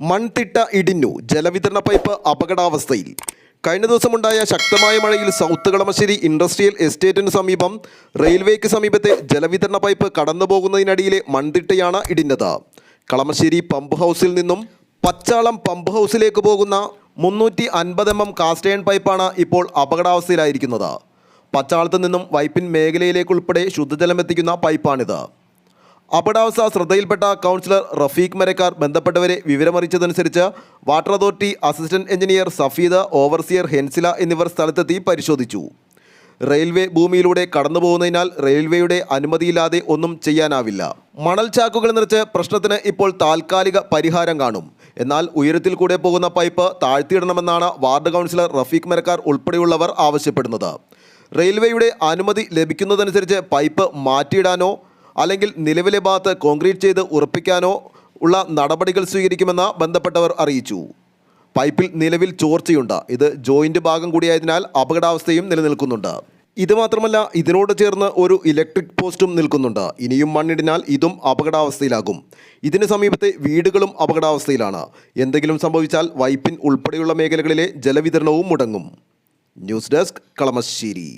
മൺതിട്ട ഇടിഞ്ഞു ജലവിതരണ പൈപ്പ് അപകടാവസ്ഥയിൽ. കഴിഞ്ഞ ദിവസമുണ്ടായ ശക്തമായ മഴയിൽ സൗത്ത് കളമശ്ശേരി ഇൻഡസ്ട്രിയൽ എസ്റ്റേറ്റിന് സമീപം റെയിൽവേക്ക് സമീപത്തെ ജലവിതരണ പൈപ്പ് കടന്നുപോകുന്നതിനടിയിലെ മൺതിട്ടയാണ് ഇടിഞ്ഞത്. കളമശ്ശേരി പമ്പ് ഹൗസിൽ നിന്നും പച്ചാളം പമ്പ് ഹൗസിലേക്ക് പോകുന്ന മുന്നൂറ്റി അൻപത് എം എം കാസ്റ്റേൺ പൈപ്പാണ് ഇപ്പോൾ അപകടാവസ്ഥയിലായിരിക്കുന്നത്. പച്ചാളത്ത് നിന്നും വൈപ്പിൻ മേഖലയിലേക്കുൾപ്പെടെ ശുദ്ധജലം എത്തിക്കുന്ന പൈപ്പാണിത്. അപകടാവസ്ഥ ശ്രദ്ധയിൽപ്പെട്ട കൗൺസിലർ റഫീഖ് മരക്കാർ ബന്ധപ്പെട്ടവരെ വിവരമറിയിച്ചതനുസരിച്ച് water authority assistant engineer Safeeda overseer Hensila എന്നിവർ സ്ഥലത്തെത്തി പരിശോധിച്ചു. റെയിൽവേ ഭൂമിയിലൂടെ കടന്നു പോകുന്നതിനാൽ റെയിൽവേയുടെ അനുമതിയില്ലാതെ ഒന്നും ചെയ്യാനാവില്ല. മണൽ ചാക്കുകൾ നിറച്ച് പ്രശ്നത്തിന് ഇപ്പോൾ താൽക്കാലിക പരിഹാരം കാണും. എന്നാൽ ഉയരത്തിൽ കൂടെ പോകുന്ന പൈപ്പ് താഴ്ത്തിയിടണമെന്നാണ് വാർഡ് കൗൺസിലർ റഫീഖ് മരക്കാർ ഉൾപ്പെടെയുള്ളവർ ആവശ്യപ്പെടുന്നത്. റെയിൽവേയുടെ അനുമതി ലഭിക്കുന്നതനുസരിച്ച് പൈപ്പ് മാറ്റിയിടാനോ അല്ലെങ്കിൽ നിലവിലെ ഭാഗത്ത് കോൺക്രീറ്റ് ചെയ്ത് ഉറപ്പിക്കാനോ ഉള്ള നടപടികൾ സ്വീകരിക്കുമെന്ന് ബന്ധപ്പെട്ടവർ അറിയിച്ചു. പൈപ്പിൽ നിലവിൽ ചോർച്ചയുണ്ട്. ഇത് ജോയിന്റ് ഭാഗം കൂടിയായതിനാൽ അപകടാവസ്ഥയും നിലനിൽക്കുന്നുണ്ട്. ഇത് മാത്രമല്ല ഇതിനോട് ചേർന്ന് ഒരു ഇലക്ട്രിക് പോസ്റ്റും നിൽക്കുന്നുണ്ട്. ഇനിയും മണ്ണിടിനാൽ ഇതും അപകടാവസ്ഥയിലാകും. ഇതിന് സമീപത്തെ വീടുകളും അപകടാവസ്ഥയിലാണ്. എന്തെങ്കിലും സംഭവിച്ചാൽ വൈപ്പിൻ ഉൾപ്പെടെയുള്ള മേഖലകളിലെ ജലവിതരണവും മുടങ്ങും. News desk Kalamassery.